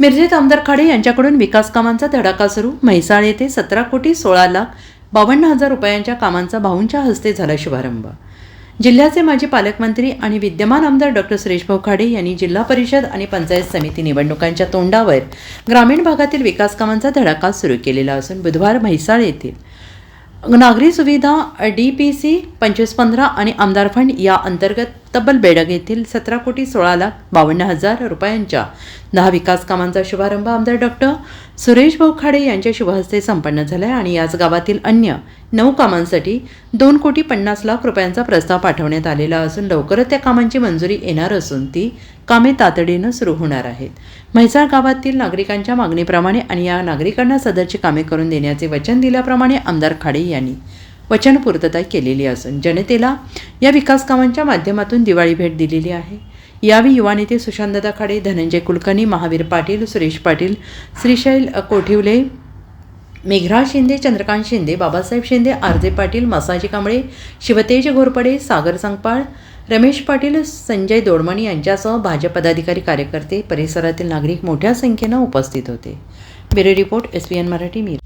मिरजेत आमदार खाडे यांच्याकडून विकास कामांचा धडाका सुरू. म्हैसाळ येथे सतरा कोटी सोळा लाख बावन्न हजार रुपयांच्या कामांचा भाऊंच्या हस्ते झाला शुभारंभ. जिल्ह्याचे माजी पालकमंत्री आणि विद्यमान आमदार डॉक्टर सुरेशभाऊ खाडे यांनी जिल्हा परिषद आणि पंचायत समिती निवडणुकांच्या तोंडावर ग्रामीण भागातील विकास कामांचा धडाका सुरू केलेला असून बुधवार म्हैसाळ येथील नागरी सुविधा डी पी सी पंचवीस पंधरा आणि आमदार फंड या अंतर्गत तब्बल बेडग येथील सतरा कोटी सोळा लाख बावन्न हजार रुपयांच्या दहा विकास कामांचा शुभारंभ आमदार डॉक्टर सुरेश भाऊ खाडे यांच्या शुभहस्ते संपन्न झाला आहे आणि याच गावातील अन्य नऊ कामांसाठी दोन कोटी पन्नास लाख रुपयांचा प्रस्ताव पाठवण्यात आलेला असून लवकरच त्या कामांची मंजुरी येणार असून ती कामे तातडीनं सुरू होणार आहेत. म्हैसाळ गावातील नागरिकांच्या मागणीप्रमाणे आणि या नागरिकांना सदरची कामे करून देण्याचे वचन दिल्याप्रमाणे आमदार खाडे यांनी वचनपूर्तता केलेली असून जनतेला या विकास कामांच्या माध्यमातून दिवाळी भेट दिलेली आहे. यावेळी युवा नेते सुशांतदा खाडे धनंजय कुलकर्णी महावीर पाटील सुरेश पाटील श्रीशैल कोठिवले मेघराज शिंदे चंद्रकांत शिंदे बाबासाहेब शिंदे आरजे पाटील मसाजी कांबळे शिवतेज घोरपडे सागर संगपाळ रमेश पाटील संजय दोडमणी यांच्यासह भाजप पदाधिकारी कार्यकर्ते परिसरातील नागरिक मोठ्या संख्येनं उपस्थित होते. Bureau report S P N Marathi Meera.